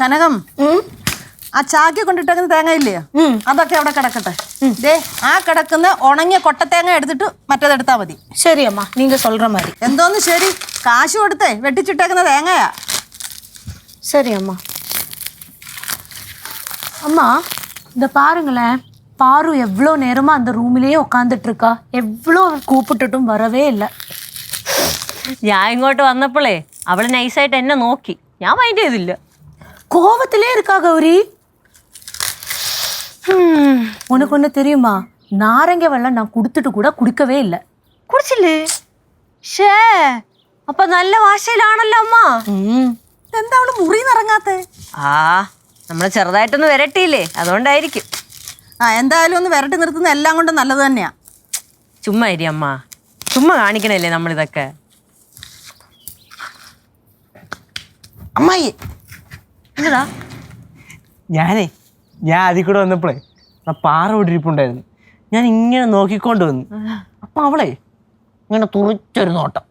കനകം ആ ചാക്കി കൊണ്ടിട്ടേക്കുന്ന തേങ്ങ ഇല്ലയോ അതൊക്കെ അവിടെ കിടക്കട്ടെ ദേ ആ കിടക്കുന്ന ഉണങ്ങിയ കൊട്ടത്തേങ്ങ എടുത്തിട്ട് മറ്റേതെടുത്താ മതി சரி அம்மா நீங்க சொல்ற மாதிரி എന്തോന്ന് ശരി കാശ് കൊടുത്തേ വെട്ടിച്ചിട്ടേക്കുന്ന തേങ്ങയാ சரி அம்மா அம்மா இந்த பாருங்களேன் பாரு எவ்வளோ நேரமா அந்த ரூமிலேயே உட்காந்துட்டு இருக்கா எவ்வளோ கூப்பிட்டுட்டும் வரவே இல்லை ഞാൻ ഇങ്ങോട്ട് വന്നപ്പോഴേ അവള് നൈസായിട്ട് എന്നെ നോക്കി ഞാൻ മൈൻഡ് ചെയ്തില്ല கோவத்திலே இருக்கா கௌரி ஹம், உனக்கு ஒன்று தெரியுமா நாரங்க வெள்ளம் நான் கொடுத்துட்டு கூட குடிக்கவே இல்லை കുടിച്ചില്ലേ ഷേ അപ്പൊ നല്ല വാശയിലാണല്ലോ അമ്മ എന്താ അവള് മുറിന്ന് ഇറങ്ങാത്തെ ആ നമ്മള് ചെറുതായിട്ടൊന്ന് വരട്ടിയില്ലേ അതുകൊണ്ടായിരിക്കും ആ എന്തായാലും ഒന്ന് വിരട്ടി നിർത്തുന്ന എല്ലാം കൊണ്ടും നല്ലത് തന്നെയാ ചുമ്മാ ഇരി അമ്മ ചുമ്മാ കാണിക്കണല്ലേ നമ്മളിതൊക്കെ അമ്മായി എന്നതാ ഞാനേ ഞാൻ അതിൽ കൂടെ വന്നപ്പോഴേ ആ പാറ ഓടിയിരിപ്പുണ്ടായിരുന്നു. ഇരിപ്പുണ്ടായിരുന്നു ഞാൻ ഇങ്ങനെ നോക്കിക്കൊണ്ട് വന്നു. അപ്പൊ അവളെ ഇങ്ങനെ തുറിച്ചൊരു നോട്ടം.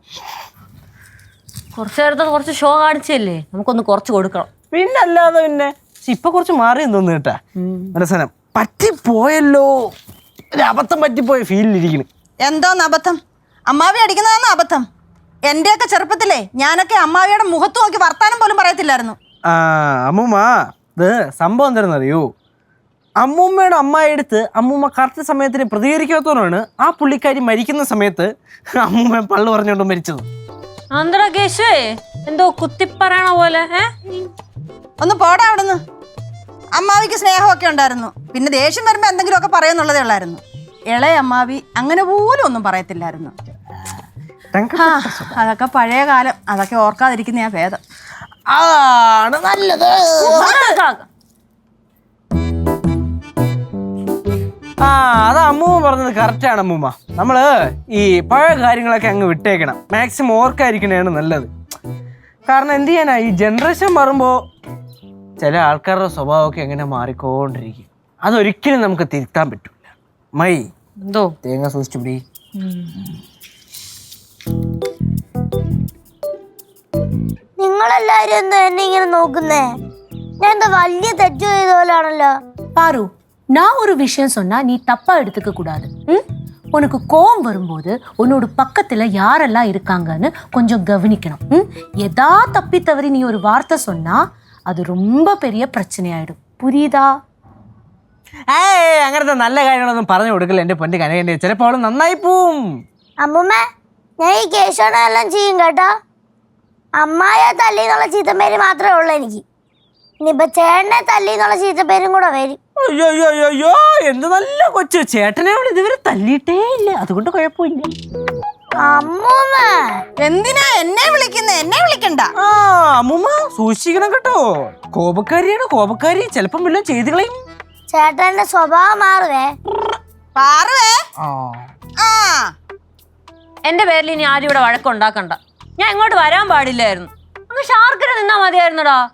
കുറച്ചു നേരത്തെ കുറച്ച് ഷോ കാണിച്ചല്ലേ നമുക്കൊന്ന് കുറച്ച് കൊടുക്കണം. പിന്നെ അല്ലാതെ പിന്നെ ഇപ്പൊ കുറച്ച് മാറി തോന്നുന്നു കേട്ടാ. മനസ്സനം പറ്റിപ്പോയല്ലോ. ഒരു അബദ്ധം പറ്റിപ്പോയ ഫീലിലിരിക്കുന്നു എന്തോന്ന് അബദ്ധം? അമ്മാവി അടിക്കുന്നതാന്ന് അബദ്ധം? എന്റെയൊക്കെ ചെറുപ്പത്തിലേ ഞാനൊക്കെ അമ്മാവിയുടെ മുഖത്ത് നോക്കി വർത്താനം പോലും പറയത്തില്ലായിരുന്നു. ആ അമ്മൂമ്മ ഇത് സംഭവം എന്താണെന്ന് അറിയോ അമ്മൂമ്മയുടെ അമ്മായി എടുത്ത് അമ്മൂമ്മ കറക്റ്റ് സമയത്തിന് പ്രതികരിക്കാത്തവരാണ് ആ പുള്ളിക്കാരി മരിക്കുന്ന സമയത്ത് അമ്മൂമ്മ പള്ളു പറഞ്ഞുകൊണ്ട് മരിച്ചത്. അന്തടാ എന്തോ കുത്തിപ്പറയണ പോലെ ഏ? ഒന്ന് പോടാ അവിടുന്ന്. അമ്മാവിക്ക് സ്നേഹമൊക്കെ ഉണ്ടായിരുന്നു. പിന്നെ ദേഷ്യം വരുമ്പോ എന്തെങ്കിലുമൊക്കെ പറയുന്നുള്ളതേ ഉള്ളായിരുന്നു. ഇളയ അമ്മാവി അങ്ങനെ പോലും ഒന്നും പറയത്തില്ലായിരുന്നു. ആ, അതൊക്കെ പഴയ കാലം. അതൊക്കെ ഓർക്കാതിരിക്കുന്നയാ ഭേദം. ആണ് നല്ലത്. ആ അത് അമ്മൂമ്മ പറഞ്ഞത് കറക്റ്റാണ് അമ്മൂമ്മ. നമ്മൾ ഈ പഴയ കാര്യങ്ങളൊക്കെ അങ്ങ് വിട്ടേക്കണം. മാക്സിമം ഓർക്കായിരിക്കണേണ് നല്ലത്. കാരണം എന്ത് ചെയ്യാനാ? ഈ ജനറേഷൻ മാറുമ്പോൾ ചില ആൾക്കാരുടെ സ്വഭാവമൊക്കെ എങ്ങനെ മാറിക്കൊണ്ടിരിക്കും. അതൊരിക്കലും നമുക്ക് തിരുത്താൻ പറ്റില്ല മൈ എന്തോ? തേങ്ങ സൂക്ഷിച്ചു പിടി. നിങ്ങളെല്ലാരും എന്താ എന്നെ ഇങ്ങനെ നോക്കുന്നേ ഞാൻ എന്താ വലിയ തെറ്റ് ചെയ്ത പോലാണല്ലോ பாரு நான் ஒரு விஷயம் சொன்னா நீ தப்பா எடுத்துக்க கூடாது ம்? உனக்கு கோவம் வரும்போது உன்னோட பக்கத்துல யாரெல்லாம் இருக்காங்கன்னு கொஞ்சம் கவனிக்கணும் ம்? எதா தப்பி தவறி நீ ஒரு வார்த்தை சொன்னா அது ரொம்ப பெரிய பிரச்சனையாயிடும் புரியுதா ഏയ് അങ്ങനത്തെ നല്ല കാര്യങ്ങളൊന്നും പറഞ്ഞു കൊടുക്കില്ല എൻ്റെ പൊൻ്റെ കനകൻ്റെ ചിലപ്പോൾ അവൾ നന്നായി പോവും അമ്മുമ്മ ഞാൻ ഈ കേശവണ എല്ലാം ചെയ്യും കേട്ടോ അമ്മായ തല്ലി എന്നുള്ള ചീത്തപ്പേര് മാത്രമേ ഉള്ളൂ എനിക്ക്. ഇനിയിപ്പൊ ചേട്ടനെ തല്ലി എന്നുള്ള ചീത്തപ്പേരും കൂടെ വരും. അയ്യോ അയ്യോ അയ്യോ അയ്യോ എന്ത് നല്ല കൊച്ചു. ചേട്ടനെ അവൾ ഇതുവരെ തല്ലിയിട്ടേ ഇല്ല. അതുകൊണ്ട് കുഴപ്പമില്ല. അമ്മൂമ്മ. എന്തിനാ എന്നെ വിളിക്കുന്നത് എന്നെ വിളിക്കണ്ട. ആ അമ്മൂമ്മ സൂക്ഷിക്കണം കേട്ടോ. കോപക്കാരിയാണ് കോപക്കാരി. ചിലപ്പം വല്ലതും ചെയ്ത് കളയും. ചേട്ടന്റെ സ്വഭാവം മാറുവേ. പാറുവേ ആ. ആ. എന്റെ പേരിൽ ഇനി ആരും ഇവിടെ വഴക്കുണ്ടാക്കണ്ട. ഞാൻ ഇങ്ങോട്ട് വരാൻ പാടില്ലായിരുന്നു. അങ്ങ് ഷാർക്കിന് നിന്നാ മതിയായിരുന്നടാ.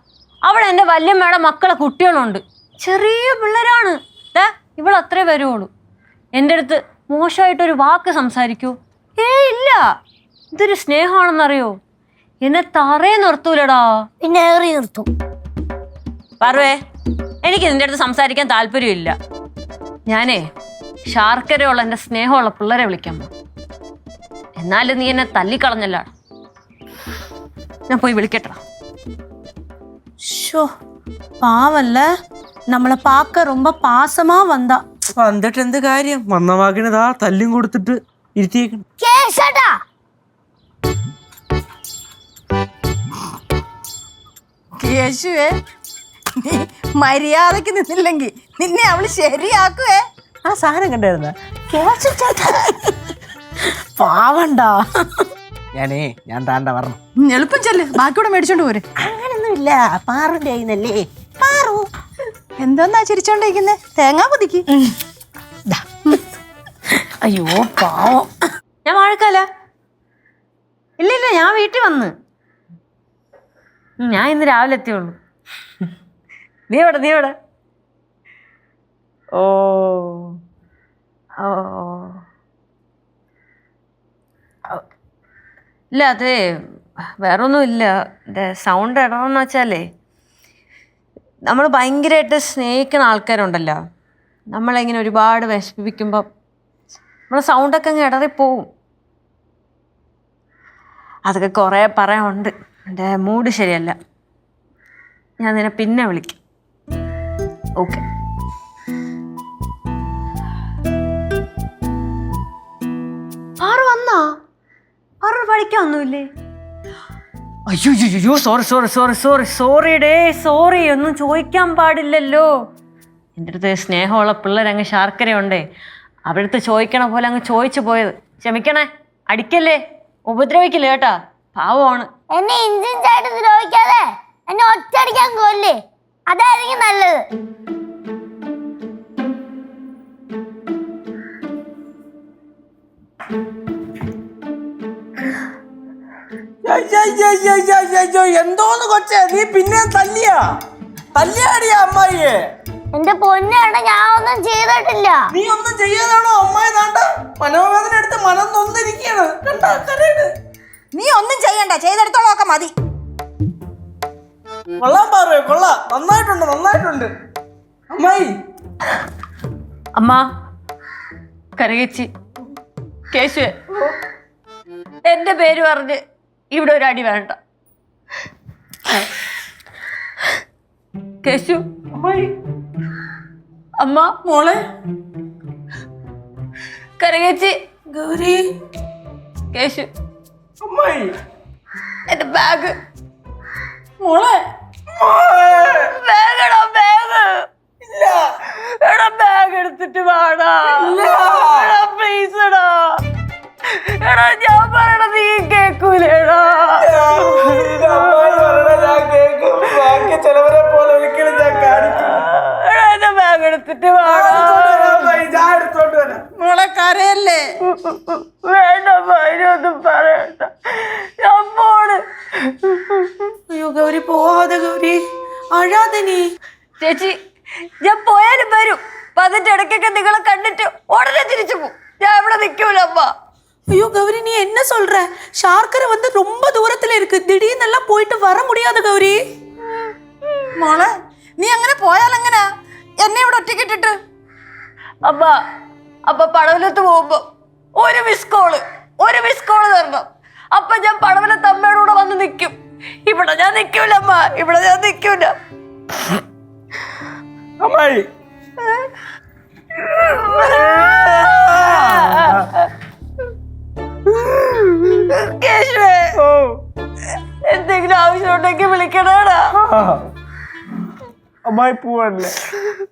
അവിടെ എന്റെ വല്യമ്മയുടെ മക്കളെ കുട്ടികളുണ്ട്. ചെറിയ പിള്ളേരാണ്. ദേ ഇവിടെ അത്രേ വരുവുള്ളൂ. എന്റെ അടുത്ത് മോശമായിട്ടൊരു വാക്ക് സംസാരിക്കൂ. ഏ ഇല്ല. ഇതൊരു സ്നേഹമാണെന്നറിയോ? എന്നെ തറേ നിർത്തൂലടാ. പിന്നെ ഏറി നിർത്തും. പറവേ എനിക്ക് നിന്റെ അടുത്ത് സംസാരിക്കാൻ താല്പര്യമില്ല. ഞാനേ ശാർക്കരയുള്ള എന്റെ സ്നേഹമുള്ള പിള്ളേരെ വിളിക്കാൻ എന്നാലും നീ എന്നെ തല്ലിക്കളഞ്ഞല്ല ഞാൻ പോയി വിളിക്കട്ടാ ஷோ பாவம்ல நம்மளை பார்க்க ரொம்ப பாசமா வந்தா എന്നിട്ട് എന്ത് കാര്യം വന്ന വാക്കിന് ദാ തല്ലും കൊടുത്തിട്ട് ഇരുത്തിയേക്കണം കേശട്ടാ യേശുവേ നീ മര്യാദക്ക് നിന്നില്ലെങ്കിൽ നിന്നെ അവള് ശരിയാക്കുവേ ആ സാധനം കണ്ടായിരുന്ന பாவண்டா ഞാനേ ഞാൻ താണ്ട പറഞ്ഞു എളുപ്പം ചെല്ല്. ബാക്കിയോടെ മേടിച്ചോണ്ട് പോരെ. അങ്ങനൊന്നുമില്ല. പാറുന്റെ കയ്യിന്നല്ലേ പാറു. എന്തോന്നാ ചിരിച്ചോണ്ടിരിക്കുന്നെ? തേങ്ങാ പുതുക്കി. അയ്യോ പാവോ. ഞാൻ വാഴക്കാല? ഇല്ല ഇല്ല ഞാൻ വീട്ടിൽ വന്ന്. ഞാൻ ഇന്ന് രാവിലെ എത്തിയുള്ളൂ. നീ എവിടെ നീ എവിടെ? ഓ. ഇല്ല അതെ വേറൊന്നും ഇല്ല സൗണ്ട് ഇടണമെന്ന് വെച്ചാലേ നമ്മൾ ഭയങ്കരമായിട്ട് സ്നേഹിക്കുന്ന ആൾക്കാരുണ്ടല്ലോ. നമ്മളിങ്ങനെ ഒരുപാട് വിഷമിപ്പിക്കുമ്പോൾ നമ്മളെ സൗണ്ടൊക്കെ അങ്ങ് ഇടറിപ്പോവും. അതൊക്കെ കുറേ പറയാനുണ്ട്. എന്റെ മൂഡ് ശരിയല്ല. ഞാൻ നിന്നെ പിന്നെ വിളിക്കാം. ഓക്കെ ആറ് ഒന്നുമില്ലേ അയ്യോ അയ്യോ sorry sorry sorry sorry sorry day sorry ഒന്നും ചോദിക്കാൻ പാടില്ലല്ലോ. എന്റെ അടുത്ത് സ്നേഹമുള്ള പിള്ളേരങ്ങ് ശർക്കരയുണ്ടേ. ഉണ്ടേ അടുത്ത് ചോദിക്കണ പോലെ അങ്ങ് ചോദിച്ചു പോയത്. ക്ഷമിക്കണേ അടിക്കല്ലേ? ഉപദ്രവിക്കില്ല കേട്ടാ പാവമാണ്. എന്നെ ഇഞ്ചിഞ്ചായിട്ട് ദ്രോഹിക്കാതെ എന്നെ ഒറ്റ അടിക്കാൻ കൊല്ലേ. അതായിരിക്കും നല്ലത്. അയ്യോ എന്തോന്ന് കൊച്ചേ? നീ പിന്നെ തല്ലിയാ? തല്ലിയാടിയാ അമ്മായിയെ. എന്റെ പൊന്നാണ് ഞാൻ ഒന്നും ചെയ്തിട്ടില്ല. നീ ഒന്നും ചെയ്യാനാണോ അമ്മായി താണ്ട? മനോവേദന എടുത്ത് മനം നൊന്നിരിക്കുകയാണ് കണ്ടാ കരയാണ് നീ ഒന്നും ചെയ്യണ്ട ചെയ്തെടുത്തോളം ഒക്കെ മതി. കൊള്ളാൻ പാറേ കൊള്ളാം. നന്നായിട്ടുണ്ട് നന്നായിട്ടുണ്ട്. അമ്മായി. അമ്മ കരകച്ചി കേശു എന്റെ പേര് പറഞ്ഞ് ഇവിടെ ഒരു അടി വേണ്ട. കേശു? അമ്മ? മോളെ? കരകേച്ചി? ഗൗരി. കേശു? എന്റെ ബാഗ് മോളെ. ബാഗ് എടാ ബാഗ് എടാ ബാഗ് എടുത്തിട്ട് വാടാ. പ്ലീസ് എടാ എടാ. ഞാൻ പറയണ നീ കേക്കൂലേടാ ചിലവരെ പോലെ ഒരിക്കലും ഞാൻ കാണിക്കും എന്റെ ബാഗ് എടുത്തിട്ട് എടുത്തോണ്ട് വരാം മോളെ കരയല്ലേ? വേണ്ട അതിനൊന്നും പറയണ്ട. ഞാൻ പോണ്. അയ്യോ ഗൗരി പോവാതെ ഗൗരി. അഴാതെ നീ. ചേച്ചി ഞാൻ പോയാലും വരും. അപ്പൊ അതിന്റെ ഇടയ്ക്കൊക്കെ നിങ്ങളെ കണ്ടിട്ട് ഉടനെ തിരിച്ചു പോകും ഞാൻ ഇവിടെ നിൽക്കൂല അമ്മ. ஐயோ கௌரி நீ என்ன சொல்ற ஷார்க்கரை வந்து ரொம்ப தூரத்துல இருக்கு திடீர்னு எல்லாம் போயிட்டு வர முடியாது கௌரி മോളെ നീ അങ്ങനെ പോയാലെങ്ങനാ എന്നെ ഇവിടെ ഒറ്റക്കിട്ടിട്ട് അമ്മ അപ്പൊ പടവലത്ത് പോകുമ്പോ ഒരു മിസ് കോള് ഒരു മിസ് കോള് തരണം അപ്പൊ ഞാൻ പടവലത്ത് അമ്മയുടെ കൂടെ വന്ന് നിൽക്കും ഇവിടെ ഞാൻ നിൽക്കൂല അമ്മ ഇവിടെ ഞാൻ നിൽക്കൂല അമ്മായി സുരേഷേ ഓ. എന്തെങ്കിലും ആവശ്യമുണ്ടെങ്കിൽ വിളിക്കണടാ അമ്മായി പോവാണല്ലേ?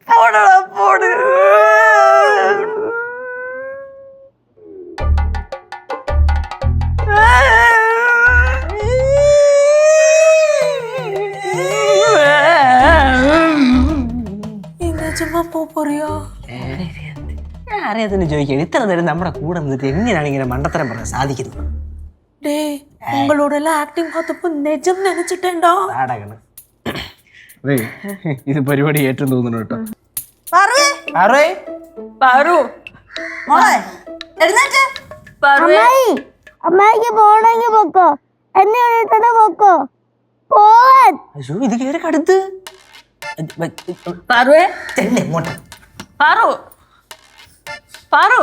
പോണടാ പോണ്. ഇത്ര നേരം നമ്മുടെ കൂടെ നിന്നിട്ട് എങ്ങനെയാണ് ഇങ്ങനെ മണ്ടത്തരം പറയാൻ സാധിക്കുന്നത്? உங்களோட எல்லாம் ஆக்டிங் பார்த்தப்போ நிஜம் நினைச்சிட்டேன்டா നാടകണ് അതെ ഇത് പരിപാടി ഏറ്റവും തോന്നുന്നു കേട്ടോ പറവേ ആറേ പാറു മോളെ എഴുന്നേറ്റ് പാറുവേ അമ്മായി അമ്മായിക്ക് പോണെങ്കിൽ പൊക്കോ എന്നെ വിളിച്ചിട്ട് പൊക്കോ പോവാൻ അയ്യോ ഇത് കയറി കടുത്ത് പാറുവേ എങ്ങോട്ടാ പാറു പാറു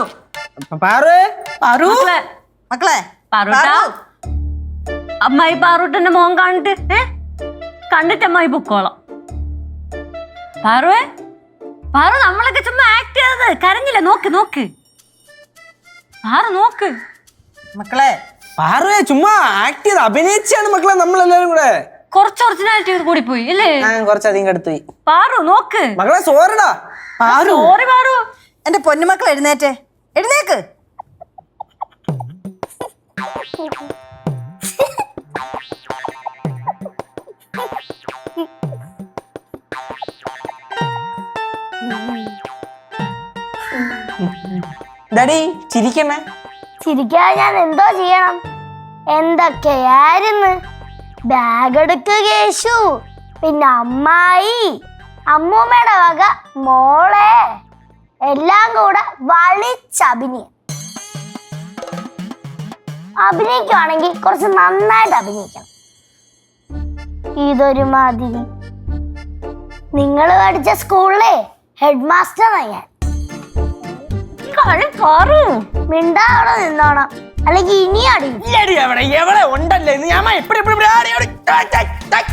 പാറേ பாரு മക്കളെ മക്കളെ പാറുട്ടാ പാറു. അമ്മായി പാറൂട്ടന്റെ മോൻ കണ്ടിട്ട് ഏ? കണ്ടിട്ട് അമ്മായി പൊക്കോളാം. പാറുവേ പാറു നമ്മളൊക്കെ ചുമ്മാ ആക്ട് ചെയ്തത്. കരഞ്ഞില്ല? നോക്ക് നോക്ക്. പാറു നോക്ക്. മക്കളെ പാറേ ചുമ്മാ ആക്ട് ചെയ്ത് അഭിനയിച്ചാണ് മക്കളെ നമ്മളെല്ലാരും കൂടെ. കുറച്ച് ഒറിജിനാലിറ്റി കൂടി പോയി അല്ലേ കുറച്ചധികം പോയി. പാറു നോക്ക്. മക്കളെ സോറിടാ. സോറി പാറു. എന്റെ പൊന്നുമക്കൾ എഴുന്നേറ്റേ. എഴുന്നേക്ക്. ഡാഡി ചിരിക്കണേ ചിരിക്കാൻ ഞാൻ എന്തോ ചെയ്യണം. എന്തൊക്കെയായിരുന്നു ബാഗ് എടുക്കുക കേശു. പിന്നെ അമ്മായി. അമ്മൂമ്മയുടെ വക മോളെ. എല്ലാം കൂടെ വളിച്ചഭിനയം അഭിനയിക്കുവാണെങ്കിൽ കുറച്ച് നന്നായിട്ട് അഭിനയിക്കണം. ഇതൊരു മാതിരി നിങ്ങൾ പഠിച്ച സ്കൂളിലെ ഹെഡ് മാസ്റ്ററാണ് ഞാൻ. കളി കാറും. മിണ്ടാ അവിടെ നിന്നോണം. അല്ലെങ്കിൽ ഇനി അടി ഇല്ലടി എവിടെ? എവിടെ ഉണ്ടല്ലേ? ഇന്ന് ഞാൻ എപ്പഴും എപ്പഴും ആടി ആടി. Tie, tie, tie,